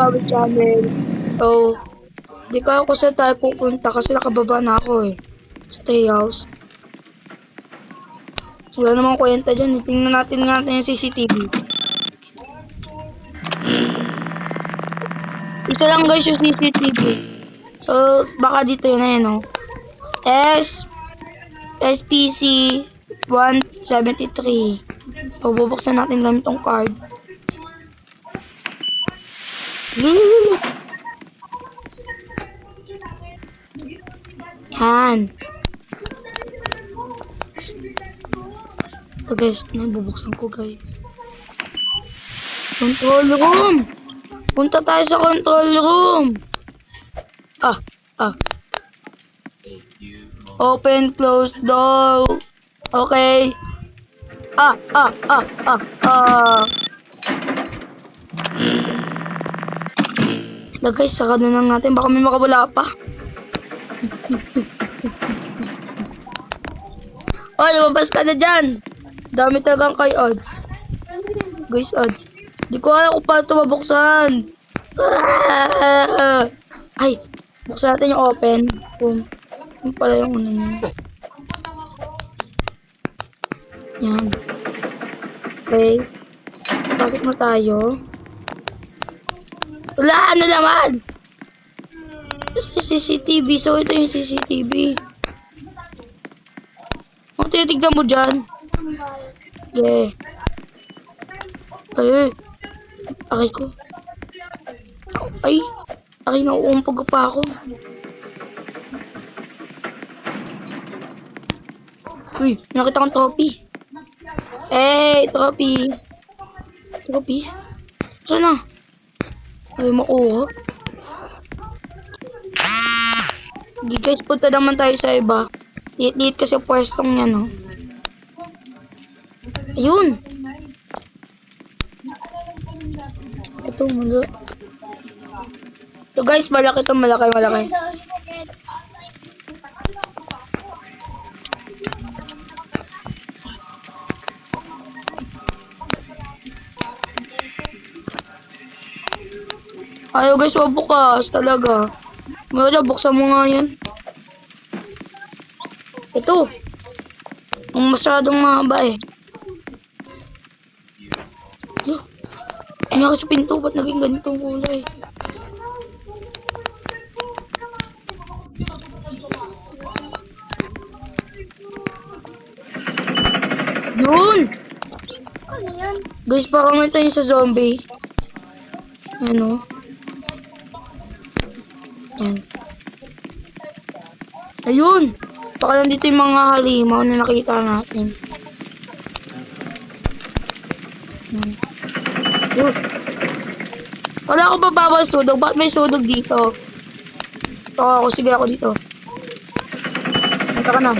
Aming channel. So, di ko kung saan tayo pupunta kasi nakababa na ako eh. Sa treehouse. Wala namang kwenta dyan. eh. Tingnan natin nga natin yung CCTV. Isa lang guys yung CCTV. So, baka dito yun na yun, no? S SPC 173. So, bubuksan natin gamit tong card. Yan. Ito guys, nabubuksan ko guys. Control room! Punta tayo sa control room! Ah, ah. Open, close door. Okay. Ah, ah, ah, ah, ah. Na guys, saka na lang natin. Baka may makawala pa. oh, lumabas ka na dyan. Dami talagang kay odds. Guys, odds. Di ko alam kung paano mabuksan. Ay, buksan natin yung open. Boom. Yung pala yung ano niya. Yan. Okay. Pasok na tayo. Wala, ano naman? CCTV. So, ito yung CCTV. Ang tinitignan mo dyan? Yeah. Ay, Aray ko. Ay, aray, nauumpag pa ako. Uy, nakita kong trophy. Eh, trophy. Trophy? Saan na? Ay, makuha. Hindi guys, punta naman tayo sa iba. Liit-liit kasi pwestong yan, no? Ayun! Ito, malo. Ito guys, malaki ito, malaki, malaki. Ayaw guys, mabukas talaga. Wala, buksan mo nga yan. Ito. Ang masyadong mahaba eh. Hindi ako sa pinto, ba't naging ganitong kulay? Yun! Ano? Guys, parang ito yung sa zombie. Ano? Yan. Ayun! Baka nandito yung mga halimaw na nakita natin. Yan. Yun. Wala ako babawal sudog. Ba't may sudog dito? Ito ako. Sige ako dito. Punta ka na.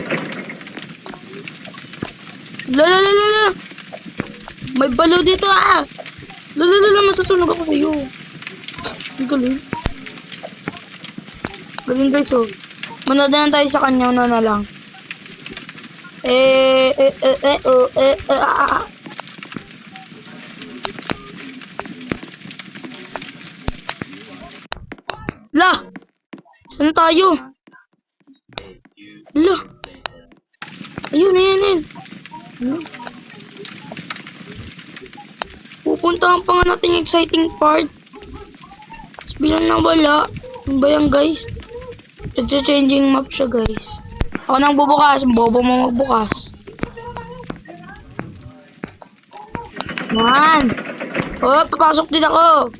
Lalalala! May balo dito ah! Lalalala, masusunog ako sa'yo. Ang galing. Galing guys oh. Manood na tayo sa kanya, ano na lang. Eh, eh, eh, eh, oh, eh, eh, ah, ah. La! Saan tayo? La! Ayun, ayun, ayun. Pupuntahan pa nga natin yung exciting part. Bilang nawala. Ano ba yan guys? Nagsa-changing map siya guys. Ako nang bubukas. Bobo mo magbukas. Man! Oh, papasok din ako.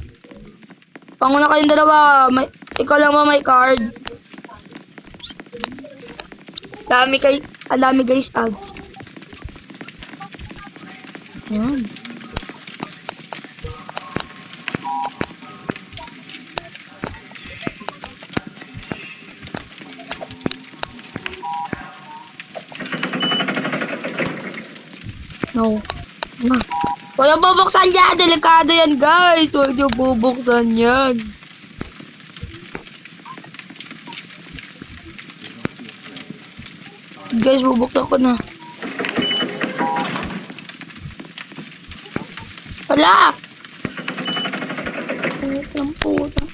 Panguna kayong dalawa. May, ikaw lang ba may card? Dami kay, ang dami guys ads. Yan. No. Ma. Wala bubuksan yan. Delikado yan, guys. Huwag niyo bubuksan yan. Guys, bubuksan ko na. Wala! Wala! Ang puta.